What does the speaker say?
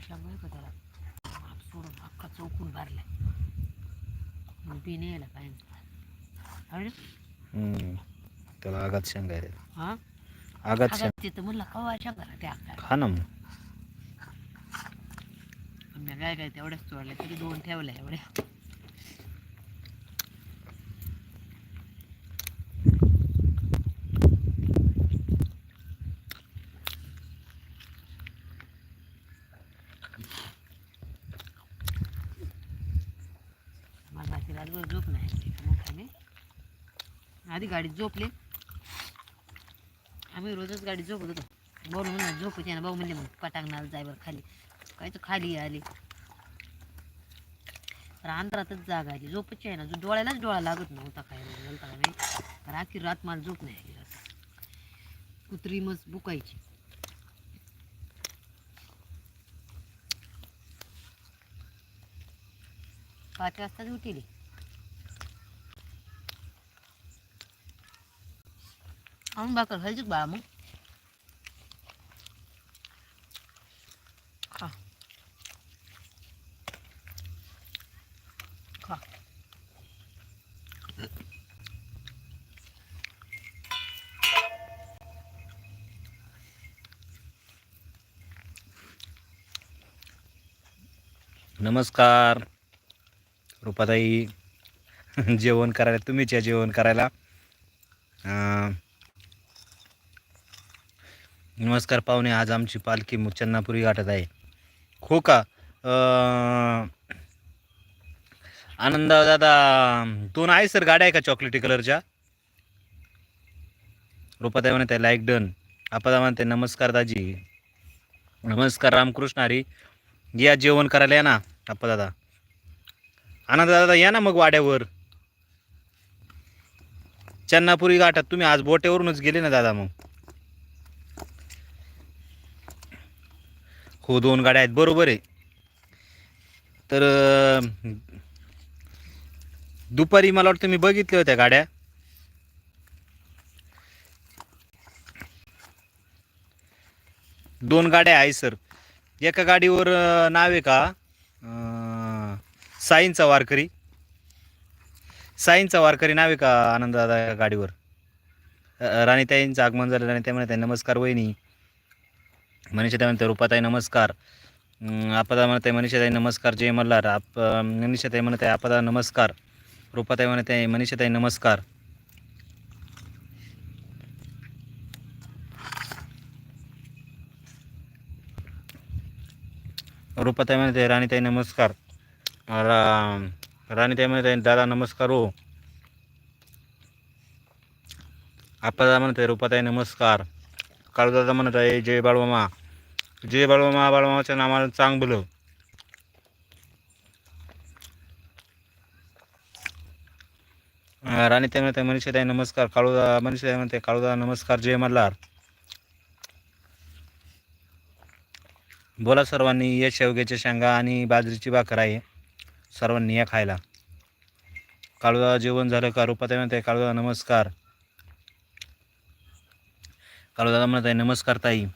शांगा का त्याला माप सोडून अख्खा चौकून भरलाय. नाही यायला पाहिजे. अरे. त्याला आघात शेंगा आहे हा? ते तर म्हणलं कवा शांगा त्या अख्खा हा ना मग. काय काय तेवढ्याच तोडल्या तरी दोन ठेवल्या एवढ्या. मला रात्री रातभर झोप नाही आधी गाडीत झोपले. आम्ही रोजच गाडीत झोपत होतो. बोल म्हणून झोपत होती ना भाऊ म्हणले मग पटांगणाला जाय बरं खाली. काय तर खाली आली. तर अंतरातच जागा आली. झोपची आहे ना जो डोळ्यालाच डोळा लागत नव्हता काय बोलता नाही. तर आखी रात मला झोप नाही आली. कुत्री मस्त बुकायची पाच वाजताच उठली आणून भाकर खायची बा मग खा खा नमस्कार रुपाताई जेवण करायला तुम्हीच या जेवण करायला. नमस्कार पाहुणे आज आमची पालखी मु- चन्नापुरी गाठत आहे. हो का? आनंदा आनंद दादा दोन आहे सर गाड्या आहे का चॉकलेटी कलरच्या रुपाताई म्हणते लाईक डन आपदा म्हणते नमस्कार दाजी. नमस्कार रामकृष्ण हरी. या जेवण करायला या ना आपदादा. दादा आनंद दादा या ना मग वाड्यावर. चन्नापुरी घाटात तुम्ही आज बोटेवरूनच गेले ना दादा मग. हो दोन गाड्या आहेत बरोबर आहे. तर दुपारी मला वाटतं मी बघितल्या होत्या गाड्या. दोन गाड्या आहे सर. एका गाडीवर नाव आहे का? साईंचा वारकरी साईंचा वारकरी नाव आहे का आनंददादा या गाडीवर? राणीताईंचं आगमन झालं. राणीताई म्हणते नमस्कार वहिनी. मनीषाताई म्हणते रुपाताई नमस्कार. आपदा म्हणते मनीषाताई नमस्कार. जय मल्हार. आप मनीषाताई म्हणते आपदा नमस्कार. रुपाताई म्हणते मनीषाताई नमस्कार. रुपाताई म्हणते राणीताई नमस्कार. रा राणीताई म्हणते दादा नमस्कार हो. आपदा आहे रुपाताई नमस्कार. काळूदादा म्हणत आहे जय बाळमामा. जय बाळमामा बाळमामाच्या नावाला चांग राणी राणीताई म्हणते मनीषाताई नमस्कार. काळूदा मनीषाताई म्हणते काळूदा नमस्कार जय मल्हार. बोला सर्वांनी यश शेवग्याच्या शेंगा आणि बाजरीची भाकर आहे. सर्वांनी या खायला. काळूदा जेवण झालं का? रुपाताई म्हणताय काळूदा नमस्कार. काळूदादा म्हणत आहे नमस्कार ताई.